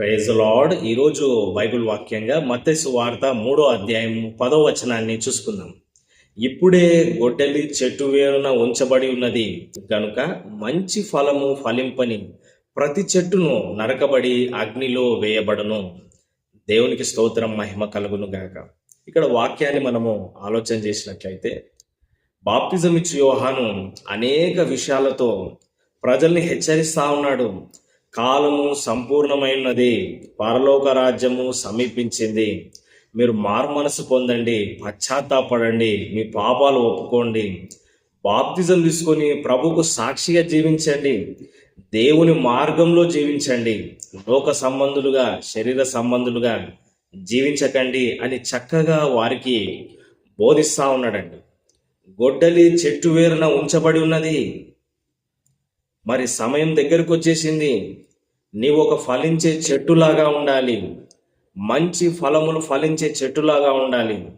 Praise lord ఈరోజు Bible వాక్యంగా మత్స్సు వార్త మూడో అధ్యాయం పదో వచనాన్ని చూసుకుందాం. ఇప్పుడే గొడ్డలి చెట్టు వేరున ఉంచబడి ఉన్నది. గనుక మంచి ఫలము ఫలింపని ప్రతి చెట్టును నరకబడి అగ్నిలో వేయబడను. దేవునికి స్తోత్రం మహిమ కలుగును గాక. ఇక్కడ వాక్యాన్ని మనము ఆలోచన చేసినట్లయితే బాప్తిజం ఇచ్చి యోహాను అనేక విషయాలతో ప్రజల్ని హెచ్చరిస్తా ఉన్నాడు. కాలము సంపూర్ణమైనది పరలోక రాజ్యము సమీపించింది. మీరు మారు మనసు పొందండి పశ్చాత్తాపడండి మీ పాపాలు ఒప్పుకోండి. బాప్తిజం తీసుకొని ప్రభుకు సాక్షిగా జీవించండి. దేవుని మార్గంలో జీవించండి. లోక సంబంధులుగా శరీర సంబంధులుగా జీవించకండి అని చక్కగా వారికి బోధిస్తా ఉన్నాడండి. గొడ్డలి చెట్టు వేరున ఉంచబడి ఉన్నది. మరి సమయం దగ్గరకు వచ్చేసింది. నీవు ఒక ఫలించే చెట్టులాగా ఉండాలి. మంచి ఫలములు ఫలించే చెట్టులాగా ఉండాలి.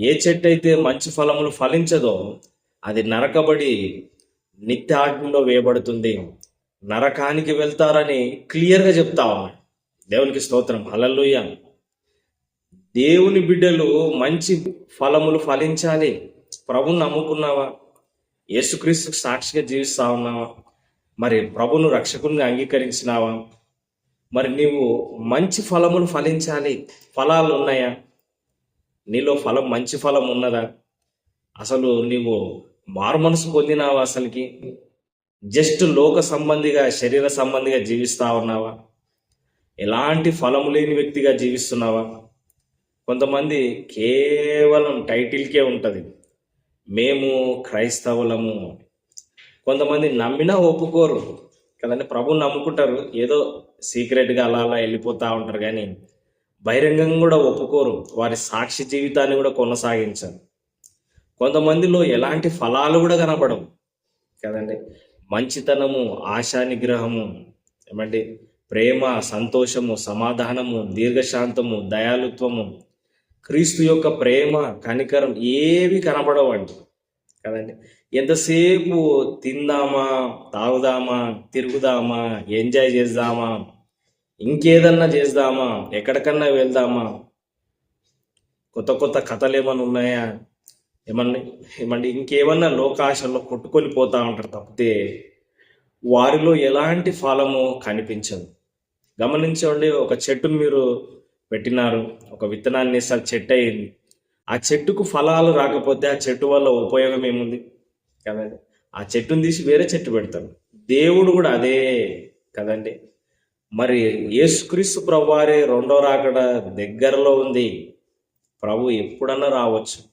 ఏ చెట్టు అయితే మంచి ఫలములు ఫలించదో అది నరకబడి నిత్యాగ్నిలో వేయబడుతుంది. నరకానికి వెళ్తారని క్లియర్గా చెప్తా ఉన్నాడు. దేవునికి స్తోత్రం. హల్లెలూయా. దేవుని బిడ్డలు మంచి ఫలములు ఫలించాలి. ప్రభుని నమ్ముకున్నావా? యేసుక్రీస్తుకు సాక్షిగా జీవిస్తా ఉన్నావా? మరి ప్రభును రక్షకుని అంగీకరించినావా? మరి నీవు మంచి ఫలములు ఫలించాలి. ఫలాలు ఉన్నాయా? నీలో ఫలం మంచి ఫలం ఉన్నదా? అసలు నీవు మారు మనసు పొందినావా అసలుకి? జస్ట్ లోక సంబంధిగా శరీర సంబంధిగా జీవిస్తా ఉన్నావా? ఎలాంటి ఫలము లేని వ్యక్తిగా జీవిస్తున్నావా? కొంతమంది కేవలం టైటిల్కే ఉంటుంది. మేము క్రైస్తవులము కొంతమంది నమ్మినా ఒప్పుకోరు. కదండి ప్రభుని నమ్ముకుంటారు. ఏదో సీక్రెట్గా అలా అలా వెళ్ళిపోతూ ఉంటారు. కానీ బహిరంగంగా కూడా ఒప్పుకోరు. వారి సాక్షి జీవితాన్ని కూడా కొనసాగించారు కొంతమందిలో ఎలాంటి ఫలాలు కూడా కనపడవు. కదండి? మంచితనము ఆశానిగ్రహము ఏమంటే ప్రేమ సంతోషము సమాధానము దీర్ఘశాంతము దయాలుత్వము క్రీస్తు యొక్క ప్రేమ కనికరం ఏవి కనపడవండి. కదండి? ఎంతసేపు తిందామా తాగుదామా తిరుగుదామా ఎంజాయ్ చేద్దామా ఇంకేదన్నా చేద్దామా ఎక్కడికన్నా వెళ్దామా? కొత్త కొత్త కథలు ఏమైనా ఉన్నాయా? ఏమన్నా ఏమంటే ఇంకేమన్నా లోకాశల్లో కొట్టుకొని పోతా ఉంటారు తప్పితే వారిలో ఎలాంటి ఫలము కనిపించదు. గమనించండి ఒక చెట్టు మీరు పెట్టినారు ఒక విత్తనాన్ని వేసారు చెట్టు అయింది. ఆ చెట్టుకు ఫలాలు రాకపోతే ఆ చెట్టు వల్ల ఉపయోగం ఏముంది? కదండి? ఆ చెట్టును తీసి వేరే చెట్టు పెడతారు దేవుడు కూడా అదే కదండి. మరి యేసుక్రీస్తు ప్రభువారి రెండో రాకడ దగ్గరలో ఉంది. ప్రభు ఎప్పుడన్నా రావచ్చు.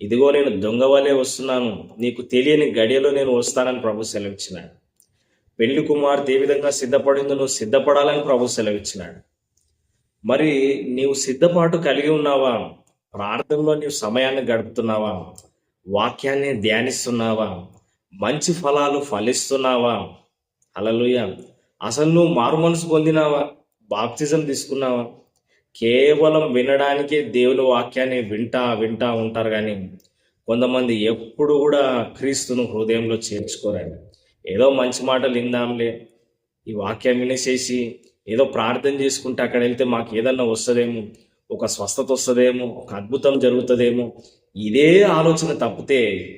ఇదిగో నేను దొంగ వలే వస్తున్నాను. నీకు తెలియని గడియలో నేను వస్తానని ప్రభు సెలవిచ్చినాడు. పెళ్ళి కుమార్తె ఏ విధంగా సిద్ధపడిందో నువ్వు సిద్ధపడాలని ప్రభు సెలవిచ్చినాడు. మరి నీవు సిద్ధపాటు కలిగి ఉన్నావా? ప్రార్థనలో నీవు సమయాన్ని గడుపుతున్నావా? వాక్యాన్ని ధ్యానిస్తున్నావా? మంచి ఫలాలు ఫలిస్తున్నావా? అలలుయ అసలు నువ్వు మారు మనసు పొందినావా? బాప్తిజం తీసుకున్నావా? కేవలం వినడానికే దేవుని వాక్యాన్ని వింటా వింటా ఉంటారు కానీ కొంతమంది ఎప్పుడు కూడా క్రీస్తును హృదయంలో చేర్చుకోరండి. ఏదో మంచి మాటలు విందాంలే. ఈ వాక్యం వినేసేసి ఏదో ప్రార్థన చేసుకుంటే అక్కడ వెళ్తే మాకు ఏదన్నా వస్తుందేమో ఒక స్వస్థత వస్తుందేమో ఒక అద్భుతం జరుగుతుందేమో ఇదే ఆలోచన తప్పితే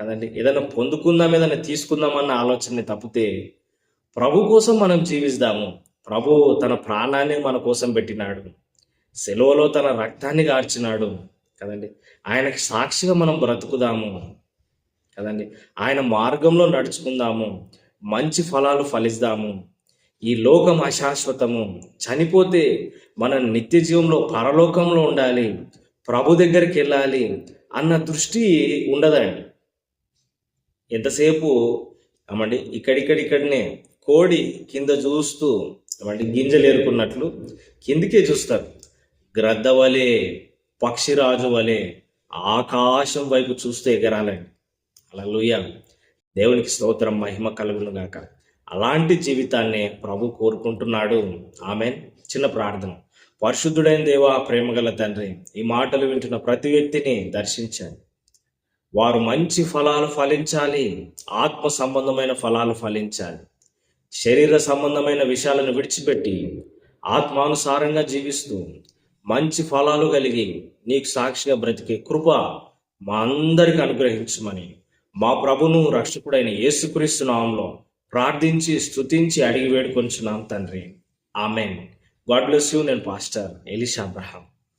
కదండి ఏదైనా పొందుకుందాం ఏదైనా తీసుకుందామన్న ఆలోచన తప్పితే ప్రభు కోసం మనం జీవిస్తాము. ప్రభు తన ప్రాణాన్ని మన కోసం పెట్టినాడు. సెలవులో తన రక్తాన్ని గార్చినాడు కదండి. ఆయనకి సాక్షిగా మనం బ్రతుకుదాము కదండి. ఆయన మార్గంలో నడుచుకుందాము. మంచి ఫలాలు ఫలిస్తాము. ఈ లోకం అశాశ్వతము. చనిపోతే మన నిత్య జీవంలో పరలోకంలో ఉండాలి. ప్రభు దగ్గరికి వెళ్ళాలి అన్న దృష్టి ఉండదండి. ఎంతసేపు ఏమండి ఇక్కడిక్కడిక్కడనే కోడి కింద చూస్తూ ఏమంటే గింజలు ఏరుకున్నట్లు కిందికే చూస్తారు. గ్రద్ద వలె పక్షిరాజు వలె ఆకాశం వైపు చూస్తూ ఎగరాలండి. అలా లూయ దేవునికి స్తోత్రం మహిమ కలుగును గాక. అలాంటి జీవితాన్ని ప్రభు కోరుకుంటున్నాడు. ఆమె చిన్న ప్రార్థన. పరిశుద్ధుడైన దేవా ప్రేమగల తండ్రి ఈ మాటలు వింటున్న ప్రతి వ్యక్తిని దర్శించండి. వారు మంచి ఫలాలు ఫలించాలి ఆత్మ సంబంధమైన ఫలాలు ఫలించాలి. శరీర సంబంధమైన విషయాలను విడిచిపెట్టి ఆత్మానుసారంగా జీవిస్తూ మంచి ఫలాలు కలిగి నీకు సాక్షిగా బ్రతికే కృప మా అందరికి అనుగ్రహించమని మా ప్రభును రక్షకుడైన యేసుక్రీస్తు నామంలో ప్రార్థించి స్తుతించి అడిగి వేడుకొంచున్నాం తండ్రి. Amen. God bless you, and Pastor Elisha Abraham.